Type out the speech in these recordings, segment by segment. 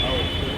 ಹೌದು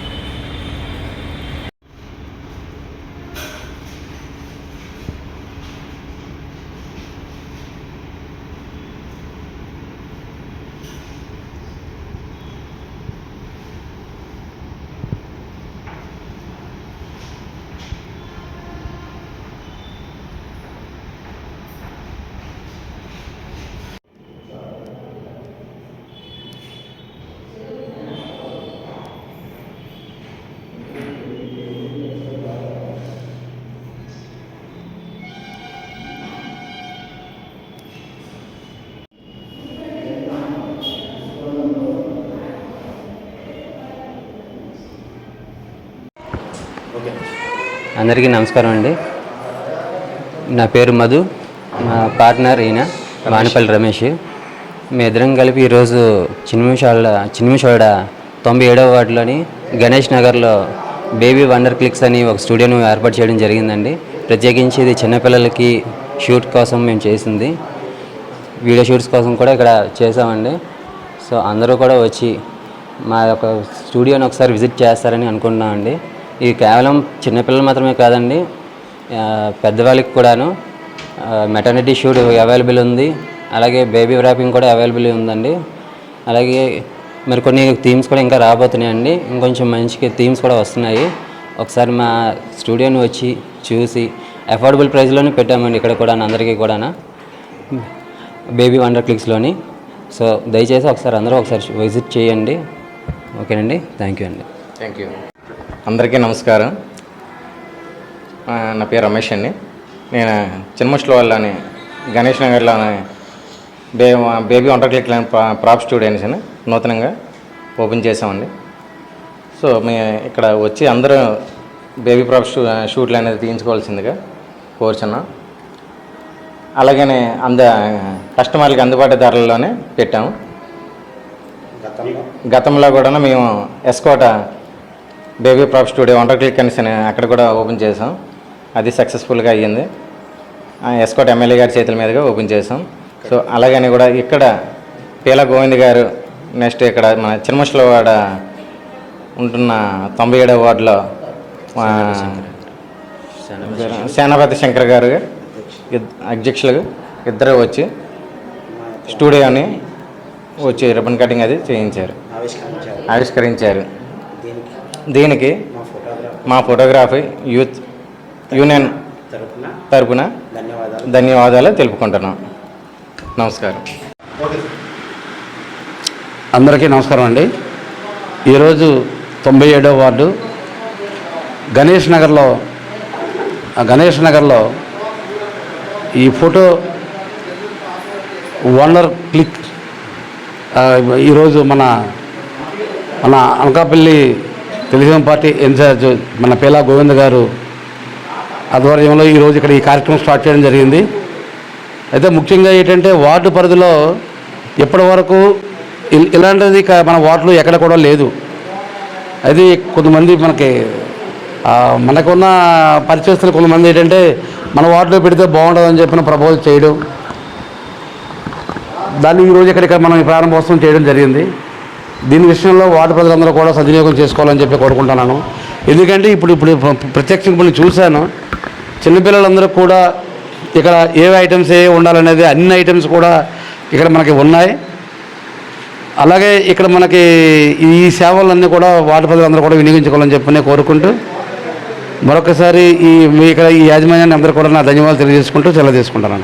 అందరికీ నమస్కారం అండి. నా పేరు మధు. మా పార్ట్నర్ ఈయన వానపల్లి రమేష్. మీ ఇద్దరం కలిపి ఈరోజు చిన్మిషాడ చిన్మిషోడ తొంభై ఏడవ వార్డులోని గణేష్ నగర్లో బేబీ వండర్ క్లిక్స్ అని ఒక స్టూడియోను ఏర్పాటు చేయడం జరిగిందండి. ప్రత్యేకించి ఇది చిన్నపిల్లలకి షూట్ కోసం మేము చేసింది. వీడియో షూట్స్ కోసం కూడా ఇక్కడ చేసామండి సో అందరూ కూడా వచ్చి మా యొక్క స్టూడియోని ఒకసారి విజిట్ చేస్తారని అనుకుంటున్నామండి. ఇది కేవలం చిన్నపిల్లలు మాత్రమే కాదండి పెద్దవాళ్ళకి కూడాను మెటర్నిటీ షూట్ అవైలబుల్ ఉంది అలాగే బేబీ ర్యాపింగ్ కూడా అవైలబుల్ ఉందండి. అలాగే మరి కొన్ని థీమ్స్ కూడా ఇంకా రాబోతున్నాయండి ఇంకొంచెం మంచి థీమ్స్ కూడా వస్తున్నాయి. ఒకసారి మా స్టూడియోని వచ్చి చూసి అఫోర్డబుల్ ప్రైస్లోనే పెట్టామండి ఇక్కడ కూడా అందరికీ కూడా బేబీ వండర్ క్లిక్స్లోని సో దయచేసి ఒకసారి అందరూ ఒకసారి విజిట్ చేయండి. ఓకేనండి? థ్యాంక్ యూ అండి. థ్యాంక్ యూ అందరికీ నమస్కారం. నా పేరు రమేష్ అండి. నేను చిన్నమస్లో వాళ్ళని గణేష్ నగర్లోని బే baby wonder click prop studios అని నూతనంగా ఓపెన్ చేసామండి సో మీ ఇక్కడ వచ్చి అందరూ బేబీ ప్రాప్ షూ షూట్లు అనేది తీయించుకోవాల్సిందిగా కోరుచున్నాం. అలాగనే అంద కస్టమర్లకి అందుబాటు ధరల్లోనే పెట్టాము. గతంలో? కూడా మేము S. Kota baby prop studio wonder click అనేసి అని అక్కడ కూడా ఓపెన్ చేసాం అది సక్సెస్ఫుల్గా అయ్యింది. ఎస్కోట ఎమ్మెల్యే గారి చేతుల మీదుగా ఓపెన్ చేసాం సో అలాగని కూడా ఇక్కడ పీల గోవింద్ గారు నెక్స్ట్ ఇక్కడ మన చిన్నమస్లవాడ ఉంటున్న తొంభై ఏడవ వార్డులో సేనాపతి శంకర్ గారు అధ్యక్షులు ఇద్దరు వచ్చి స్టూడియోని వచ్చి రిబన్ కటింగ్ అది చేయించారు. ఆవిష్కరించారు. దీనికి మా ఫోటోగ్రఫీ యూత్ యూనియన్ తరపున ధన్యవాదాలు. తెలుపుకుంటున్నాం. నమస్కారం. అందరికీ నమస్కారం అండి. ఈరోజు తొంభై ఏడవ వార్డు గణేష్ నగర్లో ఆ గణేష్ నగర్లో ఈ ఫోటో వండర్ క్లిక్ ఈరోజు మన మన అనకాపల్లి తెలుగుదేశం పార్టీ ఇన్ఛార్జ్ మన పేలా గోవింద్ గారు ఆధ్వర్యంలో ఈరోజు ఇక్కడ ఈ కార్యక్రమం స్టార్ట్ చేయడం జరిగింది. అయితే ముఖ్యంగా ఏంటంటే వార్డు పరిధిలో ఇప్పటి వరకు ఇల్- ఇలాంటిది మన వార్డులో ఎక్కడ కూడా లేదు. అది కొంతమంది మనకి మనకున్న పరిచయస్తులు కొంతమంది ఏంటంటే మన వార్డులో పెడితే బాగుంటుందని చెప్పిన ప్రపోజల్ చేయడం. దాన్ని ఈరోజు ఇక్కడ ఇక్కడ మనం ప్రారంభోత్సవం చేయడం జరిగింది. దీని విషయంలో వార్డు ప్రజలందరూ కూడా సద్వినియోగం చేసుకోవాలని చెప్పి కోరుకుంటున్నాను. ఎందుకంటే ఇప్పుడు ఇప్పుడు ప్ర- ప్రత్యక్షంగా ఇప్పుడు చూశాను. చిన్నపిల్లలందరూ కూడా ఇక్కడ ఏ ఐటమ్స్ ఏ ఉండాలనేది అన్ని ఐటమ్స్ కూడా ఇక్కడ మనకి ఉన్నాయి. అలాగే ఇక్కడ మనకి ఈ సేవలన్నీ కూడా వార్డు ప్రజలందరూ కూడా వినియోగించుకోవాలని చెప్పని కోరుకుంటూ మరొకసారి ఈ మీ ఇక్కడ ఈ యాజమాన్యాన్ని అందరూ కూడా నా ధన్యవాదాలు తెలియజేసుకుంటూ సెలవు తీసుకుంటాను